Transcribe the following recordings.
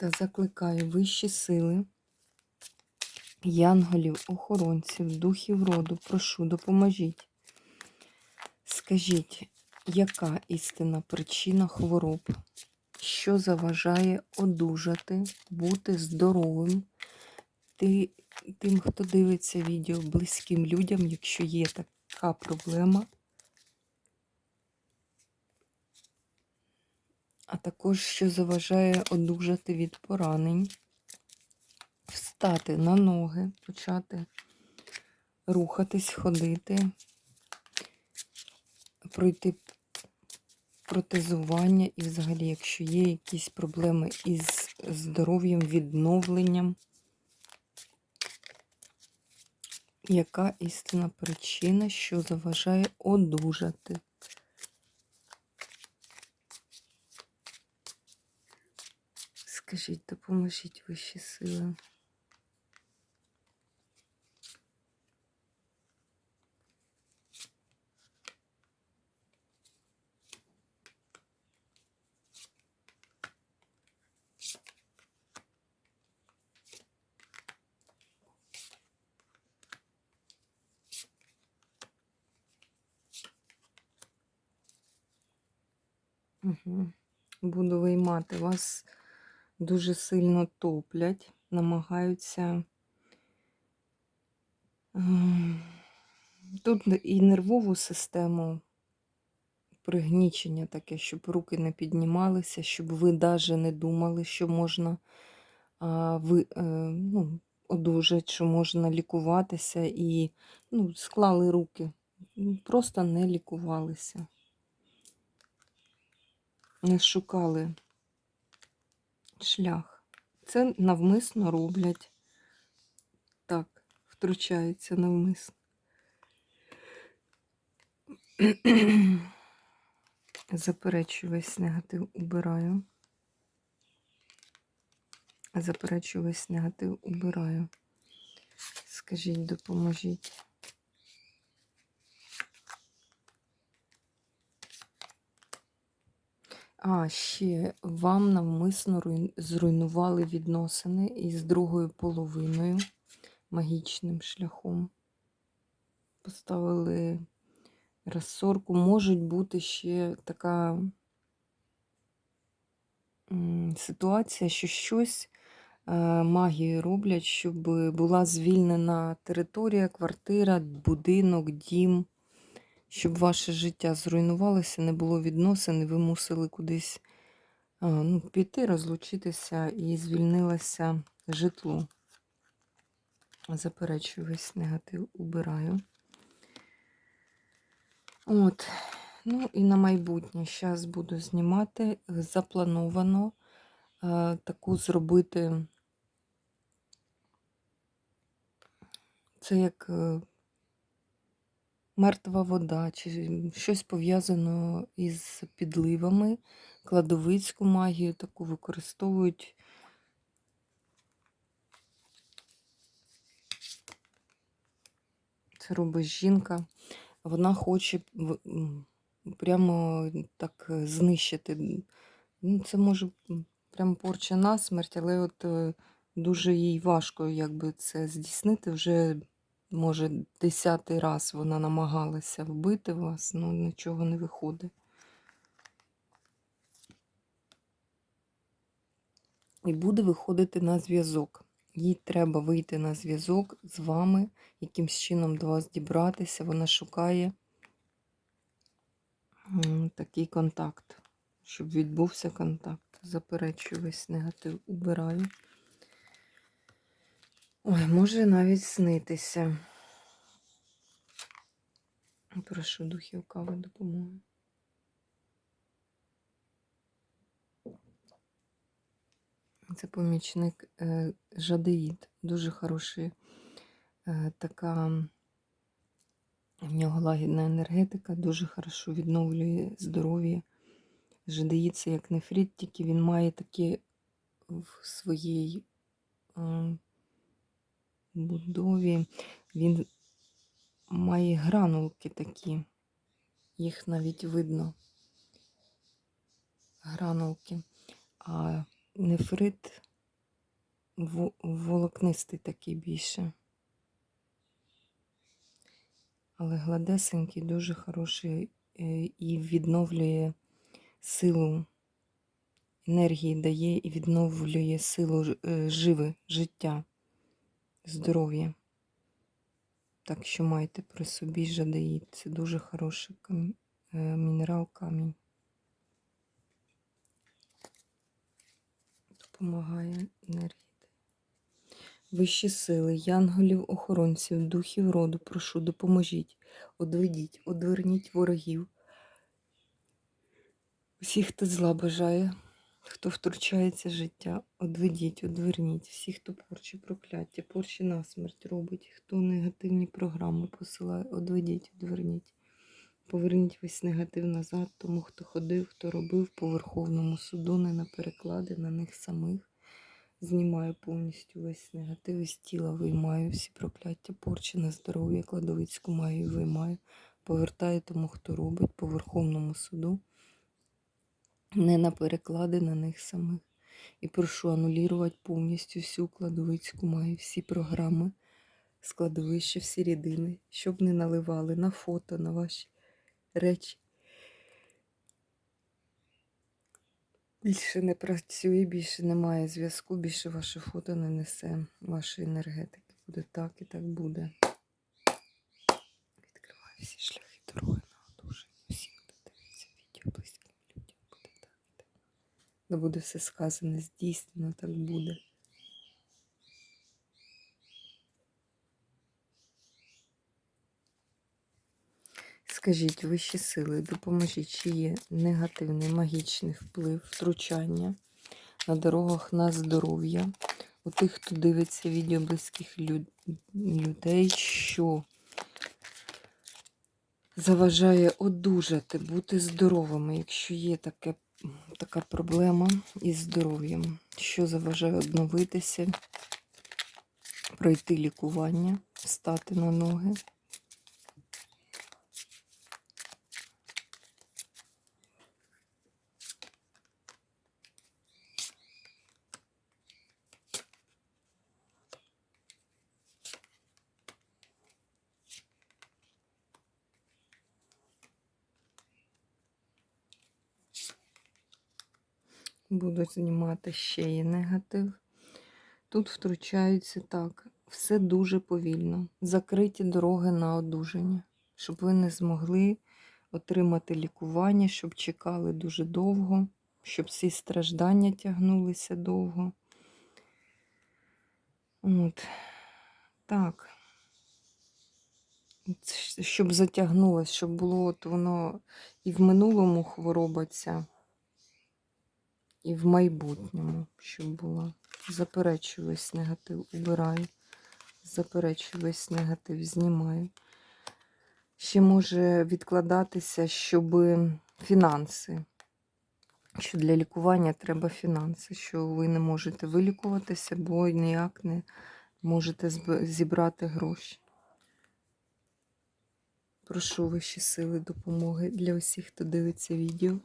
Та закликаю вищі сили, янголів, охоронців, духів роду, прошу, допоможіть. Скажіть, яка істинна причина хвороб, що заважає одужати, бути здоровим? Ти, тим, хто дивиться відео близьким людям, якщо є така проблема, а також що заважає одужати від поранень, встати на ноги, почати рухатись, ходити, пройти протезування і взагалі, якщо є якісь проблеми із здоров'ям, відновленням. Яка істинна причина, що заважає одужати? Скажіть, допоможіть вищі сили. Угу. Буду виймати. Вас дуже сильно топлять, намагаються. ем, Тут і нервову систему пригнічення таке, щоб руки не піднімалися, щоб ви навіть не думали, що можна а, ви, е, ну, одужати, що можна лікуватися і ну, склали руки, просто не лікувалися не шукали шлях. Це навмисно роблять. Так, втручаються навмисно. Заперечую весь негатив убираю. Заперечую весь негатив убираю. Скажіть, допоможіть. А, ще вам навмисно руйн- зруйнували відносини із другою половиною магічним шляхом. Поставили розсорку. Можуть бути ще така ситуація, що щось е, магією роблять, щоб була звільнена територія, квартира, будинок, дім щоб ваше життя зруйнувалося, не було відносин, ви мусили кудись ну, піти, розлучитися і звільнилося житло. Заперечую весь негатив, убираю. От, ну і на майбутнє зараз буду знімати. Заплановано а, таку зробити. Це як е, мертва вода, чи щось пов'язано із підливами, кладовицьку магію таку використовують. Це робить жінка. Вона хоче прямо так знищити. Ну, Це може прямо порча на смерть, але от е, дуже їй важко якби це здійснити вже. Може, десятий раз вона намагалася вбити вас, але ну, нічого не виходить. І буде виходити на зв'язок. Їй треба вийти на зв'язок з вами, якимсь чином до вас дібратися. Вона шукає такий контакт, щоб відбувся контакт. Заперечую весь негатив, убираю. Ой, може навіть снитися. Прошу духів кави допомоги. Це помічник е, жадеїд. Дуже хороший. Е, така в нього лагідна енергетика, дуже хорошо відновлює здоров'я. Жадеїд це як нефрит, тільки він має такі в своїй будові. Він має гранулки такі. Їх навіть видно. Гранулки. А нефрит волокнистий такий більше. Але гладесенький, дуже хороший е, і відновлює силу енергії, дає і відновлює силу е, живи, життя, здоров'я. Так що майте при собі жадеїд. Це дуже хороший кам- е, мінерал камінь. Допомагає енергії. Вищі сили, янголів, охоронців, духів роду, прошу, допоможіть, одведіть, одверніть ворогів. Всіх, хто зла бажає, хто втручається життя, одведіть, одверніть. Всіх, хто порчі, прокляття, порчі насмерть робить, хто негативні програми посилає, одведіть, одверніть. Поверніть весь негатив назад, тому хто ходив, хто робив по Верховному суду, не на переклади, на них самих. Знімаю повністю весь негатив із тіла, виймаю всі прокляття, порчі на здоров'я, кладовицьку маю виймаю. Повертаю тому, хто робить по Верховному суду, не на переклади на них самих. І прошу анулірувати повністю всю кладовицьку маю, всі програми, складовища, всі рідини, щоб не наливали на фото, на ваші речі. Більше не працює, більше немає зв'язку, більше ваше фото не несе вашої енергетики. Буде так і так буде. Відкриваю всі шляхи дороги на одужання. Всім, хто дивиться відео близьким людям, буде так і так. Не буде все сказане, здійснено, так буде. Скажіть, вищі сили, допоможіть, чи є негативний магічний вплив, втручання на дорогах на здоров'я у тих, хто дивиться відео близьких люд- людей, що заважає одужати, бути здоровими, якщо є таке, така проблема із здоров'ям, що заважає обновитися, пройти лікування, встати на ноги. Буду знімати ще є негатив. Тут втручаються так. Все дуже повільно. Закриті дороги на одужання, щоб ви не змогли отримати лікування, щоб чекали дуже довго, щоб ці страждання тягнулися довго. От. Так. Щоб затягнулося, щоб було от воно і в минулому хвороба ця, і в майбутньому, щоб була. Заперечую весь негатив, убираю. Заперечую весь негатив, знімаю. Ще може відкладатися, щоб фінанси. Що для лікування треба фінанси, що ви не можете вилікуватися, бо ніяк не можете зібрати гроші. Прошу вищі сили допомоги для усіх, хто дивиться відео.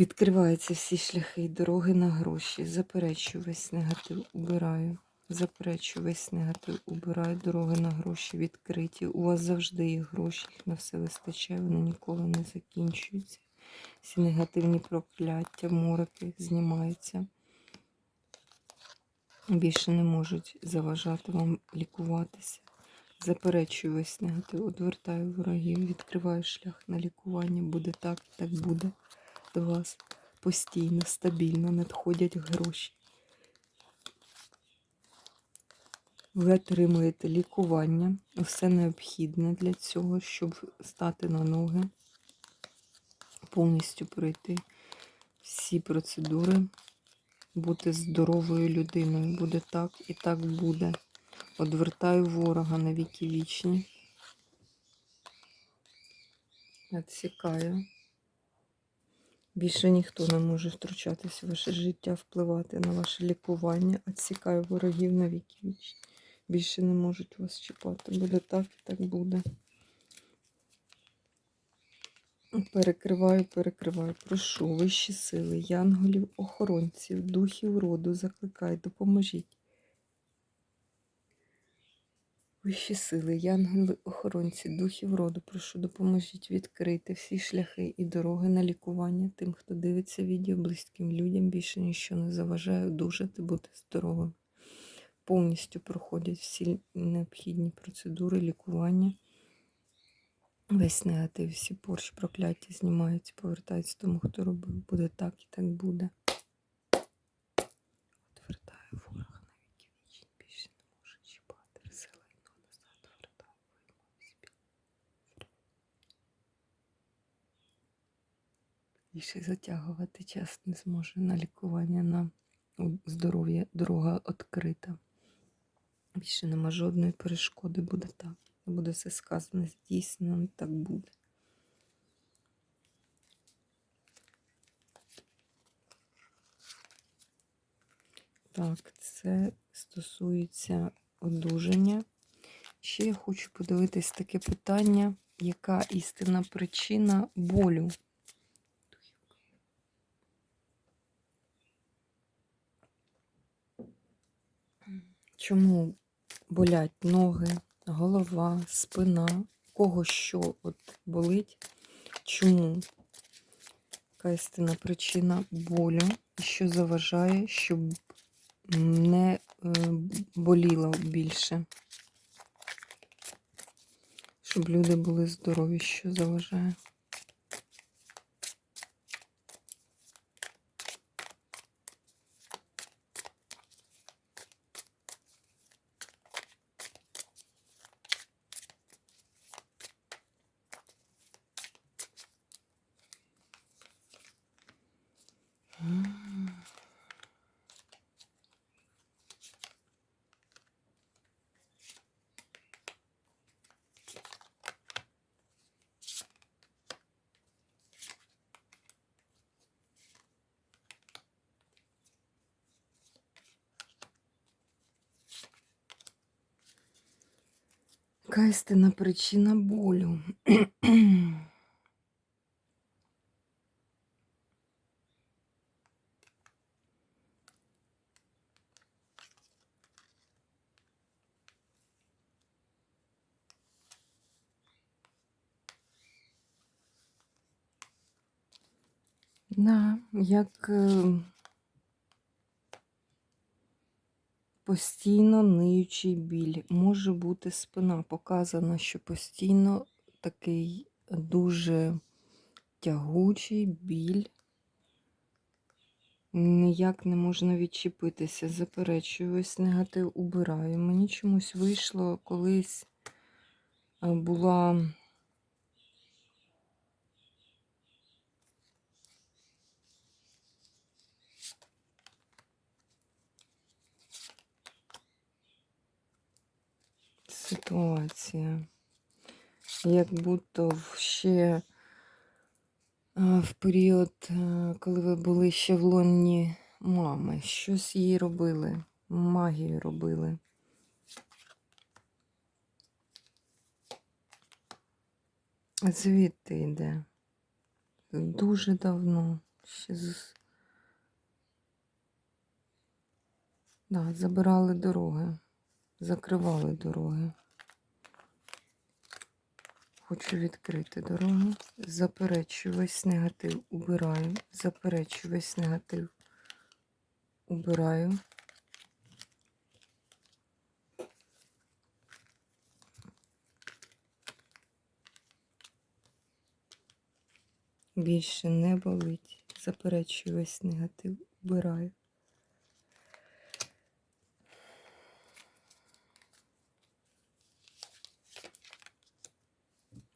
Відкриваються всі шляхи і дороги на гроші. Заперечую весь негатив, убираю. Заперечую весь негатив, убираю. Дороги на гроші відкриті. У вас завжди є гроші, їх на все вистачає, вони ніколи не закінчуються. Всі негативні прокляття, мороки знімаються. Більше не можуть заважати вам лікуватися. Заперечую весь негатив, одвертаю ворогів, відкриваю шлях на лікування. Буде так, так буде до вас постійно, стабільно надходять гроші. Ви отримуєте лікування, все необхідне для цього, щоб стати на ноги, повністю пройти всі процедури бути здоровою людиною. Буде так і так буде. Одвертаю ворога на віки вічні. Відсікаю. Більше ніхто не може втручатися в ваше життя, впливати на ваше лікування. Відсікаю ворогів на віки вічні. Більше не можуть вас чіпати. Буде так і так буде. Перекриваю, перекриваю. Прошу вищі сили, янголів, охоронців, духів роду, закликай, допоможіть. Вищі сили, янголи, охоронці, духів роду, прошу, допоможіть відкрити всі шляхи і дороги на лікування тим, хто дивиться відео, близьким людям. Більше нічого не заважає одужати, бути здоровим. Повністю проходять всі необхідні процедури лікування. Весь негатив, всі порчі, прокляття знімаються, повертаються тому, хто робив. Буде так і так буде. Отвертаю ворога на віки вічні, більше не може чіпати. Селайно назад вертаю, виймаю собі. Більше затягувати час не зможе на лікування, на здоров'я. Дорога відкрита. Більше нема жодної перешкоди, буде так. Буде все сказано, здійснено, так буде. Так, це стосується одужання. Ще я хочу подивитись таке питання, яка істинна причина болю? Чому болять ноги? голова, спина, кого що от болить, чому? Яка істинна причина болю, що заважає, щоб не е, боліло більше. Щоб люди були здорові, що заважає. Яка істинна причина болю? Да, як е, постійно ниючий біль. Може бути спина. Показано, що постійно такий дуже тягучий біль. Ніяк не можна відчепитися. Заперечую, ось негатив убираю. Мені чомусь вийшло колись е, була. Ситуація. Як будто ще в період, коли ви були ще в лонні мами, щось їй робили, магію робили. Звідти йде. Дуже давно. Ще з... Да, забирали дороги закривали дороги. Хочу відкрити дорогу. Заперечую весь негатив, убираю. Заперечую весь негатив, убираю. Більше не болить. Заперечую весь негатив, убираю.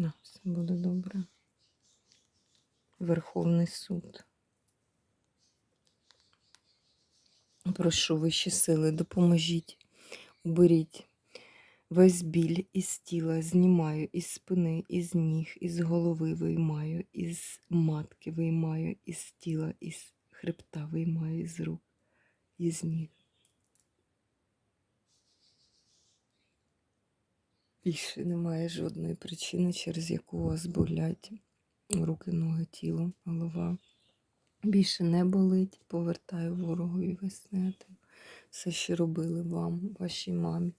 На, все буде добре. Верховний суд. Прошу вищі сили, допоможіть, уберіть весь біль із тіла, знімаю із спини, із ніг, із голови виймаю, із матки виймаю, із тіла, із хребта виймаю, із рук, із ніг. Більше немає жодної причини, через яку вас болять руки, ноги, тіло, голова. Більше не болить, повертаю ворогові негатив. Все, що робили вам, вашій мамі,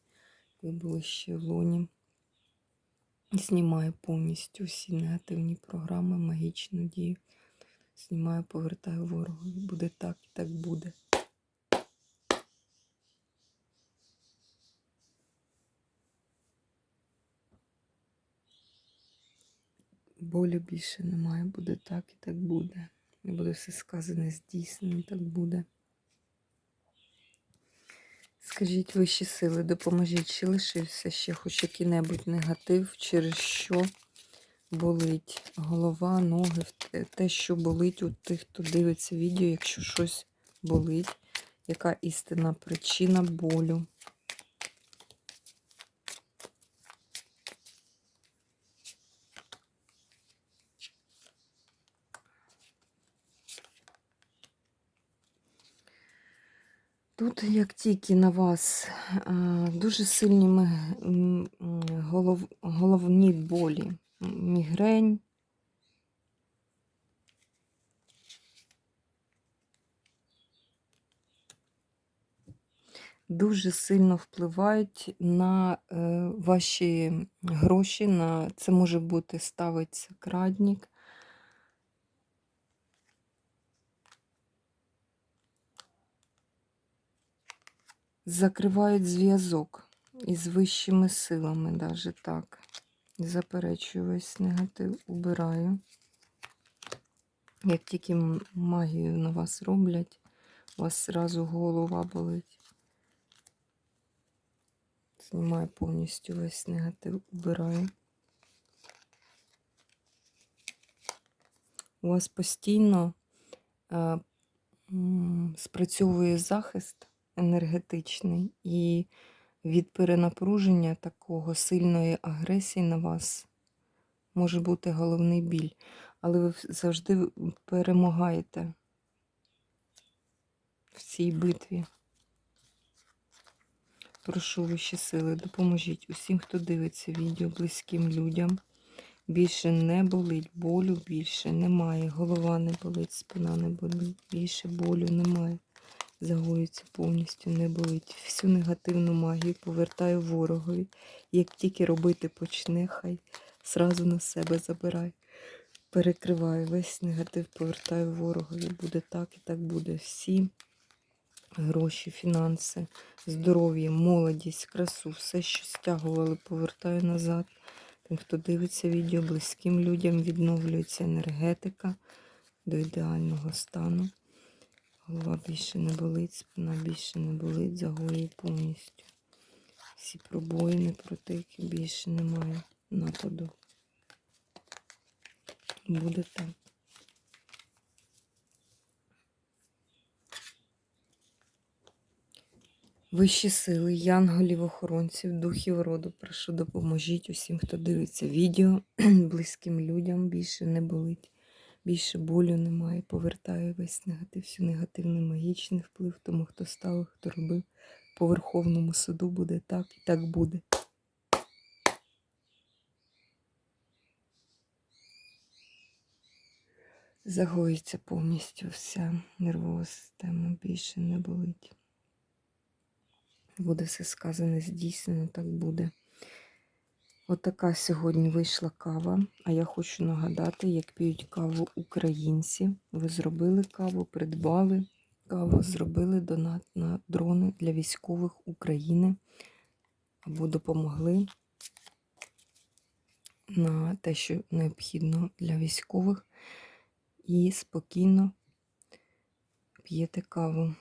ви були ще в лоні. Знімаю повністю всі негативні програми, магічну дію. Знімаю, повертаю ворогові. Буде так і так буде. Болю більше немає, буде так і так буде. І буде все сказане здійснено, так буде. Скажіть вищі сили, допоможіть, чи лишився ще хоч який-небудь негатив, через що болить голова, ноги, те- що болить у тих, хто дивиться відео, якщо щось болить, яка істинна причина болю. Тут, як тільки на вас е, дуже сильні голов, головні болі, мігрень, дуже сильно впливають на е, ваші гроші. На, це може бути ставиться крадник. Закривають зв'язок із вищими силами, навіть так. Заперечую весь негатив, убираю. Як тільки магію на вас роблять, у вас зразу голова болить. Знімаю повністю весь негатив, убираю. У вас постійно е, спрацьовує захист енергетичний і від перенапруження такого сильної агресії на вас може бути головний біль. Але ви завжди перемагаєте в цій битві. Прошу вищі сили, допоможіть усім, хто дивиться відео, близьким людям. Більше не болить, болю більше немає. Голова не болить, спина не болить, більше болю немає. Загоюється повністю, не болить. Всю негативну магію повертаю ворогові. Як тільки робити почне, хай зразу на себе забирай. Перекриваю весь негатив, повертаю ворогові. Буде так і так буде. Всі гроші, фінанси, здоров'я, молодість, красу, все, що стягували, повертаю назад. Тим, хто дивиться відео, близьким людям відновлюється енергетика до ідеального стану. Голова більше не болить, спина більше не болить, загоює повністю. Всі пробоїни, протики більше немає нападу. Буде так. Вищі сили, янголів, охоронців, духів роду, прошу допоможіть усім, хто дивиться відео, близьким людям більше не болить, більше болю немає. Повертаю весь негатив, всю негативний магічний вплив тому, хто став, хто робив. По Верховному суду буде так і так буде. Загоїться повністю вся нервова система, більше не болить. Буде все сказане, здійснено, так буде. Отака сьогодні вийшла кава. А я хочу нагадати, як п'ють каву українці. Ви зробили каву, придбали каву, зробили донат на дрони для військових України або допомогли на те, що необхідно для військових. І спокійно п'єте каву.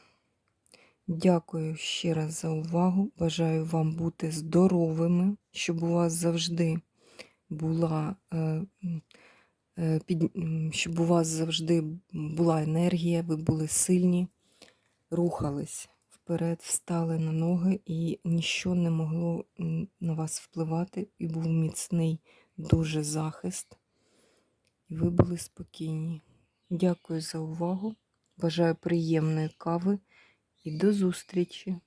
Дякую ще раз за увагу. Бажаю вам бути здоровими, щоб у вас завжди була, е, е, під, щоб у вас завжди була енергія, ви були сильні, рухались. вперед, встали на ноги, і ніщо не могло на вас впливати, і був міцний дуже захист. І ви були спокійні. Дякую за увагу. Бажаю приємної кави і до зустрічі!